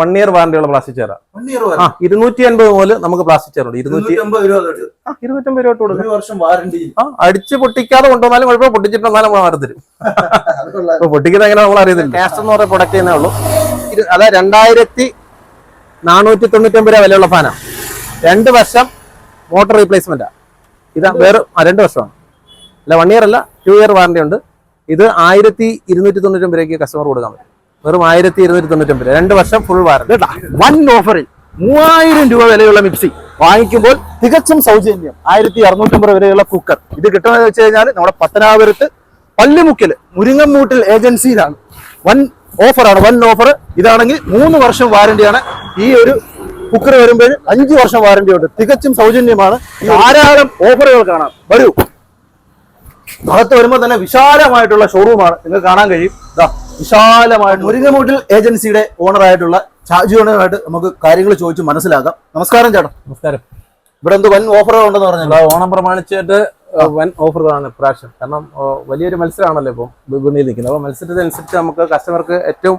One year വാറണ്ടിയുള്ള plastic chair ആ. ഇരുന്നൂറ്റി അൻപത് മുതൽ നമുക്ക് പ്ലാസ്റ്റിക് ചെയർ ഉണ്ട് ഇരുന്നൂറ്റി ഇരുന്നൂറ്റമ്പത് രൂപ കൊടുക്കാം. ആ അടിച്ച് പൊട്ടിക്കാതെ കൊണ്ടുവന്നാലും കുഴപ്പമില്ല. പൊട്ടിച്ചിട്ടുണ്ടെന്നാലും നമ്മൾ മാറി തരും. പൊട്ടിക്കുന്നത് എങ്ങനെ നമ്മൾ അറിയത്തില്ല. കാസ്റ്റ് എന്ന് പറയുന്ന പ്രൊഡക്റ്റ് തന്നെ ഉള്ളൂ. അതായത് രണ്ടായിരത്തി നാനൂറ്റി തൊണ്ണൂറ്റൊമ്പത് രൂപ വിലയുള്ള ഫാനാണ് രണ്ട് വർഷം മോട്ടോർ റീപ്ലേസ്മെന്റാ ഇതാ വേറെ ആ രണ്ട് വർഷമാണ്. അല്ല വൺ ഇയർ അല്ല ടു ഇയർ വാറണ്ടി ഉണ്ട്. ഇത് ആയിരത്തി ഇരുന്നൂറ്റി തൊണ്ണൂറ്റൊമ്പത് രൂപയ്ക്ക് കസ്റ്റമർ കൊടുക്കാൻ പറ്റും. വെറും ആയിരത്തി ഇരുന്നൂറ്റി തൊണ്ണൂറ്റൊമ്പത് രൂപ. രണ്ട് വർഷം ഫുൾ വാറണ്ടി വൺ ഓഫറിൽ മൂവായിരം രൂപ വിലയുള്ള മിക്സി. വാങ്ങിക്കുമ്പോൾ തികച്ചും സൗജന്യം. ആയിരത്തി അറുന്നൂറ്റമ്പത് വിലയുള്ള കുക്കർ ഇത് കിട്ടുന്നത് വെച്ച് കഴിഞ്ഞാൽ നമ്മുടെ പത്തനാപുരത്ത് പള്ളിമുക്കിൽ മുരിങ്ങമ്മൂട്ടിൽ ഏജൻസിയിലാണ്. വൺ ഓഫറാണ് വൺ ഓഫർ ഇതാണെങ്കിൽ മൂന്ന് വർഷം വാറണ്ടിയാണ് ഈ ഒരു കുക്കർ വരുമ്പോൾ അഞ്ച് വർഷം വാറണ്ടി ഉണ്ട്. തികച്ചും സൗജന്യമാണ്. ധാരാളം ഓഫറുകൾ കാണാം. വരൂ. അകത്ത് വരുമ്പോൾ തന്നെ വിശാലമായിട്ടുള്ള ഷോറൂമാണ് നിങ്ങൾക്ക് കാണാൻ കഴിയും. ദാ വിശാലമായിട്ട് മുരിങ്ങമൂട്ടിൽ ഏജൻസിയുടെ ഓണർ ആയിട്ടുള്ള ഷാജുണുമായിട്ട് നമുക്ക് കാര്യങ്ങൾ ചോദിച്ച് മനസ്സിലാക്കാം. നമസ്കാരം ചേട്ടാ. നമസ്കാരം. ഇവിടെ എന്ത് വൻ ഓഫറുകൾ ഉണ്ടെന്ന് പറഞ്ഞല്ലോ ഓണം പ്രമാണിച്ചിട്ട് വൻ ഓഫറുകളാണ് ഇപ്രാവശ്യം. കാരണം വലിയൊരു മത്സരമാണല്ലോ ഇപ്പം വിപണിയിൽ നിൽക്കുന്നത് അപ്പോൾ മത്സരത്തിനനുസരിച്ച് നമുക്ക് കസ്റ്റമർക്ക് ഏറ്റവും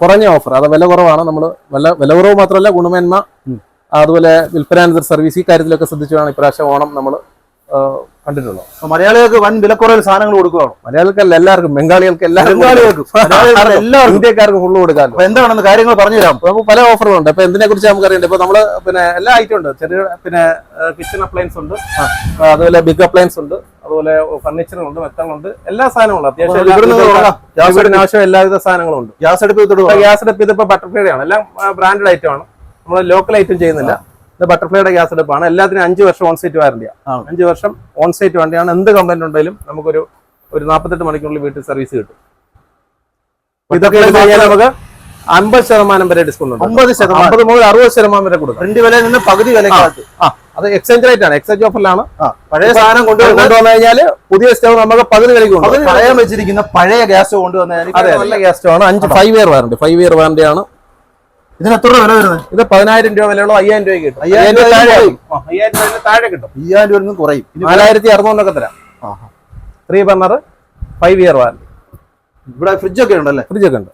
കുറഞ്ഞ ഓഫർ അത് വില കുറവാണ്. നമ്മൾ വില വില കുറവ് മാത്രമല്ല ഗുണമേന്മ അതുപോലെ വിൽപ്പനാനന്തര സർവീസ് ഈ കാര്യത്തിലൊക്കെ ശ്രദ്ധിച്ചാണ് ഇപ്രാവശ്യം ഓണം നമ്മൾ കണ്ടിട്ടുള്ളത് അപ്പൊ മലയാളികൾക്ക് വൻ വിലക്കുറവിൽ സാധനങ്ങൾ കൊടുക്കുകയാണ് മലയാളികൾക്കല്ല എല്ലാവർക്കും ബംഗാളികൾക്ക് എല്ലാവർക്കും എല്ലാ ഇന്ത്യക്കാർക്കും എല്ലാവർക്കും. ഇന്ത്യക്കാർക്ക് ഫുള്ള് അപ്പൊ എന്താണെന്ന് കാര്യങ്ങൾ പറഞ്ഞു തരാം നമുക്ക് പല ഓഫറുകളുണ്ട്. അപ്പൊ എന്തിനെ കുറിച്ച് നമുക്ക് അറിയണ്ട ഇപ്പൊ നമ്മൾ പിന്നെ എല്ലാ ഐറ്റം ഉണ്ട്. ചെറിയ പിന്നെ കിച്ചൺ അപ്ലയൻസ് ഉണ്ട്. അതുപോലെ ബിഗ് അപ്ലയൻസ് ഉണ്ട്. അതുപോലെ ഫർണിച്ചറുണ്ട് മെത്തങ്ങളുണ്ട് എല്ലാ സാധനങ്ങളും അത്യാവശ്യം ആവശ്യം എല്ലാവിധ സാധനങ്ങളും ഉണ്ട്. ഗ്യാസ് അടുപ്പ് ഗ്യാസ് അടുപ്പ് ഇതിപ്പോ ബട്ടർഫ്ലൈഡ് ആണ് എല്ലാം ബ്രാൻഡഡ് ഐറ്റം ആണ്. നമ്മൾ ലോക്കൽ ഐറ്റം ചെയ്യുന്നില്ല. ഇത് ബട്ടർഫ്ലൈയുടെ ഗ്യാസ് എടുപ്പാണ് എല്ലാത്തിനും അഞ്ച് വർഷം ഓൺ സൈറ്റ് വാറണ്ടിയാണ്. അഞ്ച് വർഷം ഓൺ സൈറ്റ് വാറണ്ടിയാണ് എന്ത് കംപ്ലൈന്റ് ഉണ്ടെങ്കിലും നമുക്കൊരു ഒരു നാൽപ്പത്തെട്ട് മണിക്കൂറിൽ വീട്ടിൽ സർവീസ് കിട്ടും. ഇതൊക്കെ നമുക്ക് അമ്പത് ശതമാനം വരെ ഡിസ്കൗണ്ട് ഉണ്ട്. അമ്പത് ശതമാനം. അമ്പത് മുതൽ അറുപത് ശതമാനം വരെ കൊടുക്കും. രണ്ട് വില നിന്ന് പകുതി വിലക്കകത്ത് അത് എക്സ്ചേഞ്ച് റേറ്റ് ആണ്. എക്സ്ചേഞ്ച് ഓഫറിലാണ് പഴയ സാധനം കൊണ്ടുവന്ന് കഴിഞ്ഞാൽ പുതിയ സ്റ്റവ് നമുക്ക് പകുതി വിലയ്ക്ക് പഴയ വെച്ചിരിക്കുന്ന പഴയ ഗ്യാസ് കൊണ്ടുവന്നാൽ അതെ നല്ല ഗ്യാസ് സ്റ്റവ് ആണ്. അഞ്ച് five year warranty five year warranty ആണ്. ഇതിന് എത്ര രൂപ വില വരുന്നത്? ഇത് പതിനായിരം രൂപ വിലയുള്ള അയ്യായിരം രൂപ കിട്ടും. അയ്യായിരം രൂപ അയ്യായിരം രൂപ താഴെ കിട്ടും. അയ്യായിരം രൂപ കുറയും. നാലായിരത്തി അറുന്നൂറിനൊക്കെ തരാം. Three burner five year warranty ഇവിടെ ഫ്രിഡ്ജ് ഒക്കെ ഉണ്ടല്ലേ? ഫ്രിഡ്ജ് ഒക്കെ ഉണ്ട്.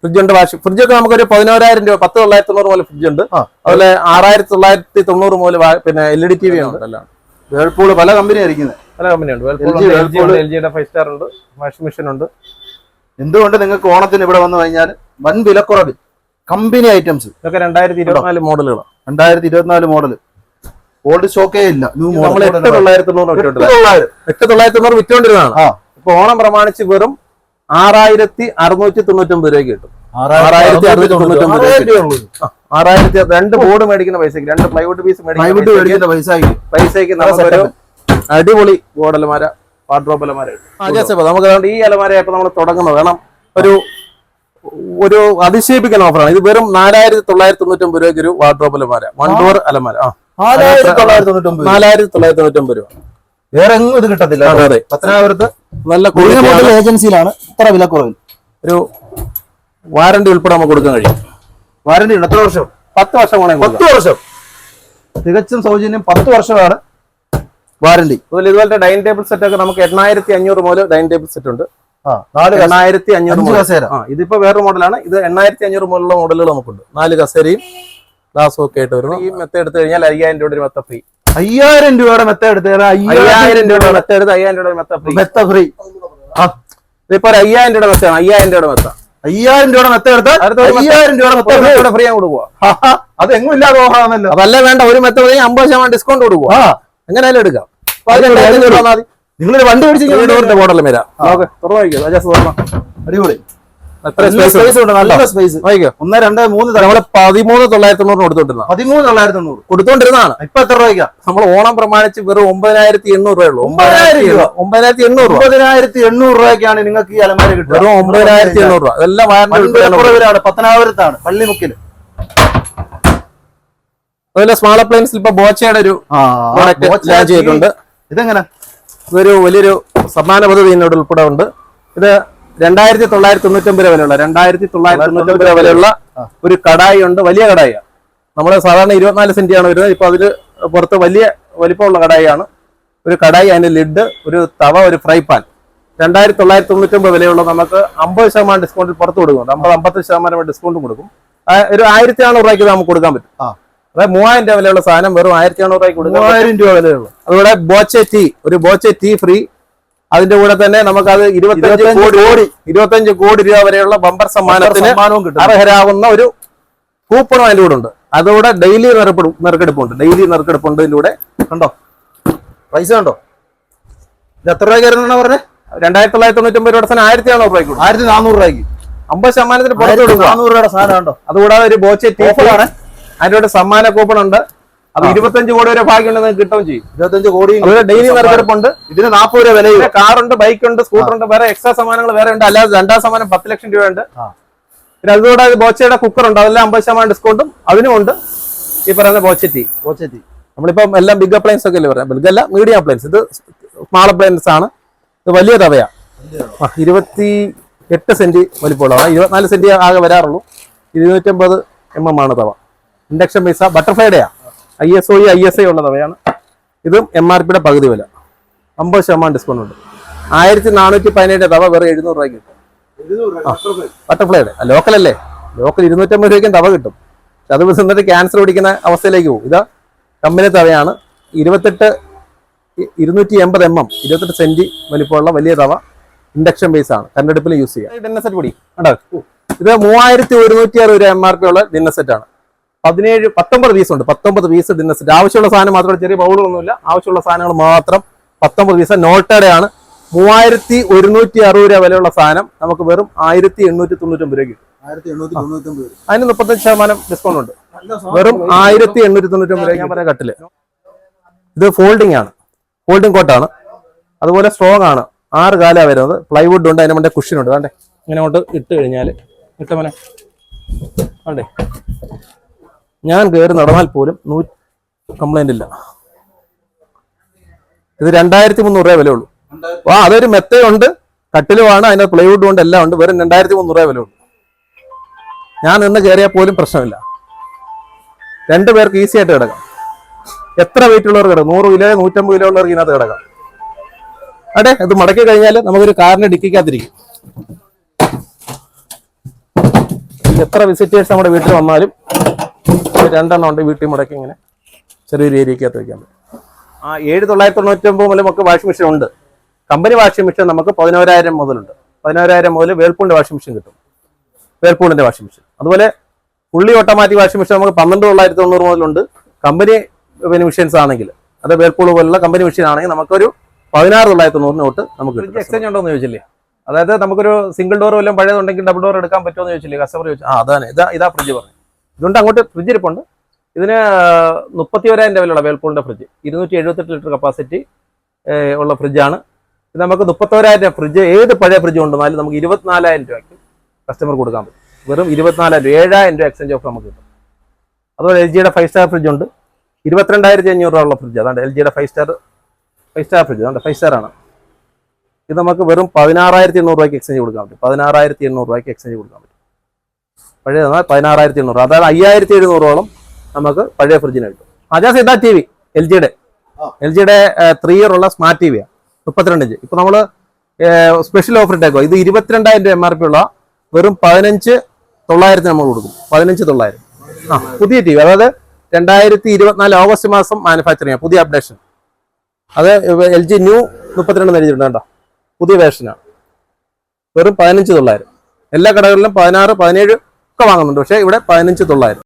ഫ്രിഡ്ജ് ഉണ്ട് വാഷ് ഫ്രിഡ്ജ് ഒക്കെ നമുക്കൊരു പതിനോരായിരം രൂപ പത്ത് തൊള്ളായിരത്തി തൊണ്ണൂറ് മുതൽ ഫ്രിഡ്ജ് ഉണ്ട്. അതുപോലെ ആറായിരത്തി തൊള്ളായിരത്തി തൊണ്ണൂറ് മുതൽ പിന്നെ L E D T V ഉണ്ട്. വേൾപൂൾ വേൾപൂൾ പല കമ്പനി ആയിരിക്കുന്നത് പല ജി ഉണ്ട്. വേൾപൂൾ എൽ ജിയുടെ ഫൈവ് സ്റ്റാർ ഉണ്ട്. വാഷിംഗ് മെഷീൻ ഉണ്ട്. എന്തുകൊണ്ട് നിങ്ങൾക്ക് ഓണത്തിന് ഇവിടെ വന്നു കഴിഞ്ഞാൽ വൻ വിലക്കുറവിൽ കമ്പനി ഐറ്റംസ്. ഇതൊക്കെ രണ്ടായിരത്തി ഇരുപത്തിനാല് മോഡലുകളാണ് രണ്ടായിരത്തി ഇരുപത്തിനാല് മോഡൽ ഓൾഡ് സ്റ്റോക്കേ ഇല്ല. നമ്മൾ എട്ട് തൊള്ളായിരത്തി തൊണ്ണൂറ് എട്ട് തൊള്ളായിരത്തി തൊണ്ണൂറ് വിറ്റുകൊണ്ടിരുന്നതാണ്. ഇപ്പൊ ഓണം പ്രമാണിച്ച് വെറും ആറായിരത്തി അറുന്നൂറ്റി തൊണ്ണൂറ്റൊമ്പത് രൂപയ്ക്ക് കിട്ടും. ആറായിരത്തി അറുന്നൂറ്റി തൊണ്ണൂറ്റൊമ്പത് രൂപ രൂപയുള്ളൂ. ആ, ആറായിരത്തി രണ്ട് ബോർഡ് മേടിക്കുന്ന പൈസക്ക് രണ്ട് പ്ലൈവുഡ് പീസ് മേടിക്കുന്ന പൈസക്ക് പൈസ നമുക്കൊരു അടിപൊളി ബോർഡ് അലമാര വാർഡ്രോബ് അലമാര നമുക്ക് അതുകൊണ്ട് ഈ അലമാര ഇപ്പൊ നമ്മൾ തുടങ്ങുന്നത്. കാരണം ഒരു ഒരു അതിശയിപ്പിക്കുന്ന ഓഫറാണ്. ഇത് വെറും നാലായിരത്തി തൊള്ളായിരത്തി തൊണ്ണൂറ്റൊമ്പത് രൂപയ്ക്ക് ഒരു വാർഡ്രോബ് അലമാര വൺ ഡോർ അലമാര. ആ. നാലായിരത്തി തൊള്ളായിരത്തി തൊണ്ണൂറ്റൊമ്പത് നാലായിരത്തി തൊള്ളായിരത്തി തൊണ്ണൂറ്റൊമ്പത് രൂപ. വേറെ എങ്ങും ഇത് കിട്ടത്തില്ല അതെ പത്തനാപുരത്ത് നല്ല ഏജൻസിയിലാണ് ഇത്ര ഒരു വാറണ്ടി ഉൾപ്പെടെ നമുക്ക് കൊടുക്കാൻ കഴിയും. വാറണ്ടി ഉണ്ട്. എത്ര വർഷം? പത്ത് വർഷം വേണമെങ്കിൽ പത്ത് വർഷം. തികച്ചും സൗജന്യം പത്ത് വർഷമാണ് വാറന്റി അതുപോലെ ഇതുപോലത്തെ ഡൈനിങ് ടേബിൾ സെറ്റ് ഒക്കെ നമുക്ക് എണ്ണായിരത്തി അഞ്ഞൂറ് മുതൽ ഡൈനിങ് ടേബിൾ സെറ്റ് ഉണ്ട്. എണ്ണായിരത്തി അഞ്ഞൂറ് കസേര. ഇതിപ്പോ വേറൊരു മോഡലാണ്. ഇത് എണ്ണായിരത്തി അഞ്ഞൂറ് മുതലുള്ള മോഡലുകൾ നമുക്കുണ്ട്. നാല് കസേരയും ഗ്ലാസും ഒക്കെ ആയിട്ട് വരുന്നു. ഈ മെത്ത എടുത്തു കഴിഞ്ഞാൽ അയ്യായിരം രൂപയുടെ ഒരു മെത്ത ഫ്രീ അയ്യായിരം രൂപയുടെ മെത്ത എടുത്ത് അയ്യായിരം രൂപയുടെ മെത്ത എടുത്ത് അയ്യായിരം രൂപയുടെ മെത്ത ഫ്രീ മെത്ത ഫ്രീ ഇതിപ്പോ ഒരു അയ്യായിരം രൂപയുടെ മെത്തയാണ്. അയ്യായിരം രൂപയുടെ മെത്ത. അയ്യായിരം രൂപയുടെ മെത്ത എടുത്താൽ മെത്ത- അയ്യായിരം രൂപയുടെ മെത്ത ഫ്രീ ആണ് കൊടുക്കുക അത് എങ്ങും ഇല്ലാതെ ഓഫറാണല്ലോ അതല്ല വേണ്ട ഒരു മെത്ത മതി അമ്പത് ശതമാനം ഡിസ്കൗണ്ട് കൊടുക്കുക എങ്ങനെയാലും എടുക്കാം. നിങ്ങളൊരു വണ്ടി ഈ മേടിച്ചു ഡോറിന്റെ മോഡൽ വരാം. തുറന്നു അടിപൊളി. ഒന്ന് രണ്ട് മൂന്ന് നമ്മൾ പതിമൂന്ന് തൊള്ളായിരത്തി തൊണ്ണൂറ് കൊടുത്തോണ്ടിരുന്ന പതിമൂന്ന് തൊള്ളായിരത്തി തൊണ്ണൂറ് കൊടുത്തോണ്ടിരുന്നതാണ്. ഇപ്പൊ എത്ര രൂപയ്ക്കാ? നമ്മൾ ഓണം പ്രമാണിച്ച് വെറും ഒമ്പതിനായിരത്തി എണ്ണൂറ് രൂപയുള്ളൂ ഒമ്പതിനായിരം രൂപ. ഒമ്പതിനായിരത്തി എണ്ണൂറ് ഒമ്പതിനായിരത്തി എണ്ണൂറ് രൂപയ്ക്കാണ് നിങ്ങൾക്ക് ഈ അലമാര കിട്ടുന്നത് വെറും ഒമ്പതിനായിരത്തി എണ്ണൂറ് രൂപ. കൊടുക്കുന്നത്. വിലക്കുറവിലാണ് പത്തനാപുരത്താണ് പള്ളിമുക്കിൽ അതുപോലെ സ്മാൾ അപ്ലയൻസിൽ ഇപ്പൊ ബോച്ചയുടെ ഒരു പ്രോഡക്റ്റ് ലോഞ്ച് ചെയ്തിട്ടുണ്ട്. ഇതെങ്ങനെ? ഇതൊരു വലിയൊരു സമ്മാന പദ്ധതി ഇതിനോട് ഉൾപ്പെടെ ഉണ്ട് ഇത് രണ്ടായിരത്തി തൊള്ളായിരത്തി തൊണ്ണൂറ്റൊമ്പത് രൂപ വിലയുള്ള രണ്ടായിരത്തി തൊള്ളായിരത്തി തൊണ്ണൂറ്റൊമ്പത് രൂപ വിലയുള്ള ഒരു കടായി ഉണ്ട് വലിയ കടായിയാണ് നമ്മൾ സാധാരണ ഇരുപത്തിനാല് സെന്റിയാണ് വരുന്നത് ഇപ്പൊ അതിൽ പുറത്ത് വലിയ വലിപ്പമുള്ള കടായിയാണ്. ഒരു കടായി അതിന്റെ ലിഡ് ഒരു തവ ഒരു ഫ്രൈ പാൻ. രണ്ടായിരത്തി തൊള്ളായിരത്തി തൊണ്ണൂറ്റൊമ്പത് വിലയുള്ള നമുക്ക് അമ്പത് ശതമാനം ഡിസ്കൗണ്ടിൽ പുറത്ത് കൊടുക്കുന്നുണ്ട്. അമ്പത് അമ്പത്തി ശതമാനം ഡിസ്കൗണ്ടും കൊടുക്കും. ഒരു ആയിരത്തി നാനൂറ് രൂപയ്ക്ക് നമുക്ക് കൊടുക്കാൻ പറ്റും. ആ. അതായത് മൂവായിരം രൂപ വിലയുള്ള സാധനം വെറും ആയിരത്തി നാനൂറ് രൂപയ്ക്ക് കൊടുക്കാൻ മൂവായിരം രൂപ വിലയുള്ള. അതുപോലെ ബോച്ചെ ടീ ഒരു ബോച്ചെ ടീ ഫ്രീ. അതിന്റെ കൂടെ തന്നെ നമുക്കത് അത് ഇരുപത്തി കോടി. ഇരുപത്തഞ്ച് കോടി രൂപ വരെയുള്ള ബമ്പർ സമ്മാനത്തിന് അർഹരാകുന്ന ഒരു കൂപ്പണും അതിന്റെ കൂടെ ഉണ്ട്. അതുകൂടെ ഡെയിലി നെറുക്കെടുപ്പുണ്ട്. ഡെയിലി നറുക്കെടുപ്പുണ്ട് ഇതിന്റെ കൂടെ കണ്ടോ? പൈസ കണ്ടോ? ഇത് എത്ര രൂപ കയറുന്ന പറഞ്ഞത് രണ്ടായിരത്തി തൊള്ളായിരത്തി തൊണ്ണൂറ്റി ഒമ്പത് രൂപ സാധനം ആയിരത്തി നാനൂറ് രൂപയ്ക്ക് കൊടുക്കും. ആയിരത്തി നാനൂറ് രൂപയ്ക്ക്. അമ്പത് ശതമാനത്തിന് പുറത്ത് നാനൂറ് രൂപയുടെ സാധനം കണ്ടോ? അതുകൂടാതെ ഒരു ബോച്ചെ ടീ ആണ്. അതിന്റെ കൂടെ സമ്മാന കൂപ്പൺ ഉണ്ട്. അത് ഇരുപത്തഞ്ച് കോടി വരെ ഭാഗ്യമുണ്ടെന്ന് കിട്ടുകയും ചെയ്യും. ഇരുപത്തഞ്ച് കോടി ഡെയിലി നറുക്കെടുപ്പുണ്ട് ഇതിന് നാൽപ്പത് രൂപ വില കാറുണ്ട് ബൈക്ക് ഉണ്ട് സ്കൂട്ടർ ഉണ്ട് വേറെ എക്സ്ട്രാ സമ്മാനങ്ങൾ വേറെ ഉണ്ട്. അല്ലാതെ രണ്ടാം സമ്മാനം പത്ത് ലക്ഷം രൂപയുണ്ട്. ഉണ്ട് പിന്നെ അതുകൂടാതെ ബോച്ചയുടെ കുക്കർ ഉണ്ട്. അതെല്ലാം അമ്പത് ശതമാനം ഡിസ്കൗണ്ടും അതിനും ഉണ്ട്. ഈ പറയുന്ന ബോച്ചറ്റി. ബോച്ചറ്റി. നമ്മളിപ്പോ എല്ലാം ബിഗ് അപ്ലയൻസ് ഒക്കെ അല്ലേ പറയാം ബിഗ് അല്ല മീഡിയം അപ്ലയൻസ് ഇത് സ്മാൾ അപ്ലയൻസ് ആണ്. ഇത് വലിയ തവയാ. ഇരുപത്തി എട്ട് സെന്റ് വലിപ്പമുള്ളതാണ്. ഇരുപത്തിനാല് സെന്റ് ആകെ വരാറുള്ളൂ. ഇരുന്നൂറ്റമ്പത് എം എം ആണ് തവ. ഇൻഡക്ഷൻ പൈസ ബട്ടർഫ്ലൈഡെയാ I S O I S I ഉള്ള തവയാണ് ഇതും എം ആർ പിയുടെ പകുതി വില. അമ്പത് ശതമാനം ഡിസ്കൗണ്ട് ഉണ്ട്. ആയിരത്തി നാനൂറ്റി പതിനേഴ് തവ വെറും എഴുന്നൂറ് രൂപയ്ക്ക് കിട്ടും. ബട്ടർഫ്ലൈയുടെ ലോക്കൽ അല്ലേ ലോക്കൽ ഇരുന്നൂറ്റമ്പത് രൂപയ്ക്കും തവ കിട്ടും. പക്ഷെ അത് എന്നിട്ട് ക്യാൻസർ പിടിക്കുന്ന അവസ്ഥയിലേക്ക് പോകും. ഇത് കമ്പനി തവയാണ്. ഇരുപത്തെട്ട് ഇരുന്നൂറ്റി എൺപത് എം എം ഇരുപത്തെട്ട് സെന്റി വലിപ്പമുള്ള വലിയ തവ ഇൻഡക്ഷൻ ബേസ് ആണ്. കരണ്ടടുപ്പിൽ യൂസ് ചെയ്യാം. ഡിന്നർ സെറ്റ് പൊടി. കണ്ടോ? ഇത് മൂവായിരത്തി ഒരുന്നൂറ്റി അറുപത് രൂപ എം ആർ പി ഉള്ള ഡിന്നർ സെറ്റ് ആണ്. പതിനേഴ് പത്തൊമ്പത് പീസ് ഉണ്ട്. പത്തൊമ്പത് പീസ് ഡിന്നസിന്റെ ആവശ്യമുള്ള സാധനം മാത്രം ചെറിയ ബൗളുകളൊന്നുമില്ല ആവശ്യമുള്ള സാധനങ്ങൾ മാത്രം പത്തൊമ്പത് പീസ് നോട്ടയുടെ ആണ്. മൂവായിരത്തി ഒരുന്നൂറ്റി അറുപത് രൂപ വിലയുള്ള സാധനം. നമുക്ക് വെറും ആയിരത്തി എണ്ണൂറ്റി തൊണ്ണൂറ്റൊമ്പത് രൂപ കിട്ടും. തൊണ്ണൂറ്റി ഒമ്പത് അതിന് മുപ്പത്തഞ്ച് ശതമാനം ഡിസ്കൗണ്ട് ഉണ്ട്. വെറും ആയിരത്തി എണ്ണൂറ്റി തൊണ്ണൂറ്റൊമ്പത് രൂപ ഞാൻ പറയാം കട്ടിൽ. ഇത് ഫോൾഡിംഗ് ആണ്. ഫോൾഡിംഗ് കോട്ടാണ് അതുപോലെ സ്ട്രോങ് ആണ്. ആറ് കാല വരുന്നത്. പ്ലൈവുഡ് ഉണ്ട്. അതിന് മുന്നേ കുഷൻ ഉണ്ട്. കണ്ടേ ഇങ്ങനെ കൊണ്ട് ഇട്ട് കഴിഞ്ഞാൽ ഇട്ട മോനെ. കണ്ടേ ഞാൻ കയറി നടന്നാൽ പോലും നൂ കംപ്ലൈന്റ് ഇല്ല. ഇത് രണ്ടായിരത്തി മുന്നൂറ് രൂപ വിലയുള്ളൂ ആ അതൊരു മെത്തയുണ്ട്. കട്ടിലുമാണ് അതിന്റെ പ്ലൈവുഡും ഉണ്ട് എല്ലാം ഉണ്ട്. വെറും രണ്ടായിരത്തി മുന്നൂറ് രൂപ വിലയുള്ളൂ. ഞാൻ നിന്ന് കയറിയാൽ പോലും പ്രശ്നമില്ല. രണ്ടു പേർക്ക് ഈസി ആയിട്ട് കിടക്കാം. എത്ര വെയിറ്റ് ഉള്ളവർ കിടക്കും? നൂറ് കിലോ നൂറ്റമ്പത് കിലോ ഉള്ളവർക്ക് ഇതിനകത്ത് കിടക്കാം. അതെ ഇത് മടക്കി കഴിഞ്ഞാൽ നമുക്കൊരു കാറിനെ ഡിക്കിക്കാതിരിക്കും എത്ര വിസിറ്റേഴ്സ് നമ്മുടെ വീട്ടിൽ വന്നാലും രണ്ടെണ്ണം ഉണ്ട് വീട്ടിൽ മുടക്കി ഇങ്ങനെ ചെറിയൊരു ഏരിയക്കകത്ത് വെക്കാൻ പറ്റും. ആ ഏഴ് തൊള്ളായിരത്തി തൊണ്ണൂറ്റി ഒമ്പത് മുതൽ നമുക്ക് വാഷിംഗ് മെഷീൻ ഉണ്ട്. കമ്പനി വാഷിംഗ് മെഷീൻ നമുക്ക് പതിനോരായിരം മുതലുണ്ട്. പതിനോരായിരം മുതൽ വേൾപൂളിന്റെ വാഷിംഗ് മെഷീൻ കിട്ടും. വേൾപൂളിന്റെ വാഷിംഗ് മെഷീൻ. അതുപോലെ ഫുള്ളി ഓട്ടോമാറ്റിക് വാഷിംഗ് മെഷീൻ നമുക്ക് പന്ത്രണ്ട് തൊള്ളായിരത്തി തൊണ്ണൂറ് മുതലുണ്ട്. കമ്പനി പിന്നെ മെഷീൻസ് ആണെങ്കിൽ അത് വേൾപൂൾ പോലുള്ള കമ്പനി മെഷീൻ ആണെങ്കിൽ നമുക്കൊരു പതിനാറ് തൊള്ളായിരത്തി തൊണ്ണൂറിന് തൊട്ട് നമുക്ക് എക്സ്ചേഞ്ച് ഉണ്ടോ എന്ന് ചോദിച്ചില്ലേ? അതായത് നമുക്കൊരു സിംഗിൾ ഡോർ വല്ലതും പഴയതുണ്ടെങ്കിൽ ഡബിൾ ഡോർ എടുക്കാൻ പറ്റുമോ എന്ന് ചോദിച്ചില്ലേ? കസ്റ്റമർ ചോദിച്ചു. ആ അതാണ്. ഇതാ ഇതാ ഫ്രിഡ്ജ് പറഞ്ഞു ഇതുകൊണ്ട് അങ്ങോട്ട് ഫ്രിഡ്ജ് ഇരിപ്പുണ്ട്. ഇതിന് മുപ്പത്തി ഒരായിരം രൂപയിലുള്ള വേൾപൂളിന്റെ ഫ്രിഡ്ജ് ഇരുന്നൂറ്റി എഴുപത്തെട്ട് ലിറ്റർ കപ്പാസിറ്റി ഉള്ള ഫ്രിഡ്ജാണ് ഇത് നമുക്ക് മുപ്പത്തോരായിരം ഫ്രിഡ്ജ് ഏത് പഴയ ഫ്രിഡ്ജ് കൊണ്ടുവന്നാലും നമുക്ക് ഇരുപത്തിനാലായിരം രൂപയ്ക്ക് കസ്റ്റമർ കൊടുക്കാൻ പറ്റും. വെറും ഇരുപത്തിനാലായിരം രൂപ ഏഴായിരം രൂപ എക്സ്ചേഞ്ച് ഓഫർ നമുക്ക് കിട്ടും. അതുപോലെ എൽ ജിയുടെ ഫൈവ് സ്റ്റാർ ഫ്രിഡ്ജ് ഉണ്ട്. ഇരുപത്തിരണ്ടായിരത്തി അഞ്ഞൂറ് രൂപ ഉള്ള ഫ്രിഡ്ജ് അതാണ് എൽ ജിയുടെ five star five star fridge അതാണ് ഫൈവ് സ്റ്റാർ ആണ്. ഇത് നമുക്ക് വെറും പതിനാറായിരത്തി എണ്ണൂറ് രൂപയ്ക്ക് എക്സ്ചേഞ്ച് കൊടുക്കാൻ പറ്റും. പതിനാറായിരത്തി എണ്ണൂറ് രൂപയ്ക്ക് എക്സ്ചേഞ്ച് കൊടുക്കാൻ പറ്റും. പഴയ തന്നാൽ പതിനാറായിരത്തി എണ്ണൂറ് അതായത് അയ്യായിരത്തി എഴുന്നൂറോളം നമുക്ക് പഴയ ഫ്രിഡ്ജിന് കിട്ടും അജാസ് ഇതാ ടി വി എൽ ജിയുടെ. എൽ ജിയുടെ ത്രീ ഇയർ ഉള്ള സ്മാർട്ട് ടി വിയാണ് മുപ്പത്തിരണ്ട് ഇഞ്ച്. ഇപ്പൊ നമ്മൾ സ്പെഷ്യൽ ഓഫർ ഇട്ടേക്കോ ഇത് ഇരുപത്തിരണ്ടായിരം രൂപ എം ആർ പി ഉള്ള വെറും പതിനഞ്ച് തൊള്ളായിരത്തിന് നമ്മൾ കൊടുക്കും. പതിനഞ്ച് തൊള്ളായിരം. ആ പുതിയ ടി വി. അതായത് രണ്ടായിരത്തി ഇരുപത്തിനാല് ഓഗസ്റ്റ് മാസം മാനുഫാക്ചറിങ് പുതിയ അപ്ഡേഷൻ അത് എൽ ജി ന്യൂ മുപ്പത്തിരണ്ട് നൽകിയിട്ടുണ്ട് കേട്ടോ പുതിയ വേർഷനാണ് വെറും പതിനഞ്ച് തൊള്ളായിരം. എല്ലാ കടകളിലും പതിനാറ് പതിനേഴ് ഒക്കെ വാങ്ങുന്നുണ്ട്. പക്ഷേ ഇവിടെ പതിനഞ്ച് തൊള്ളായിരം.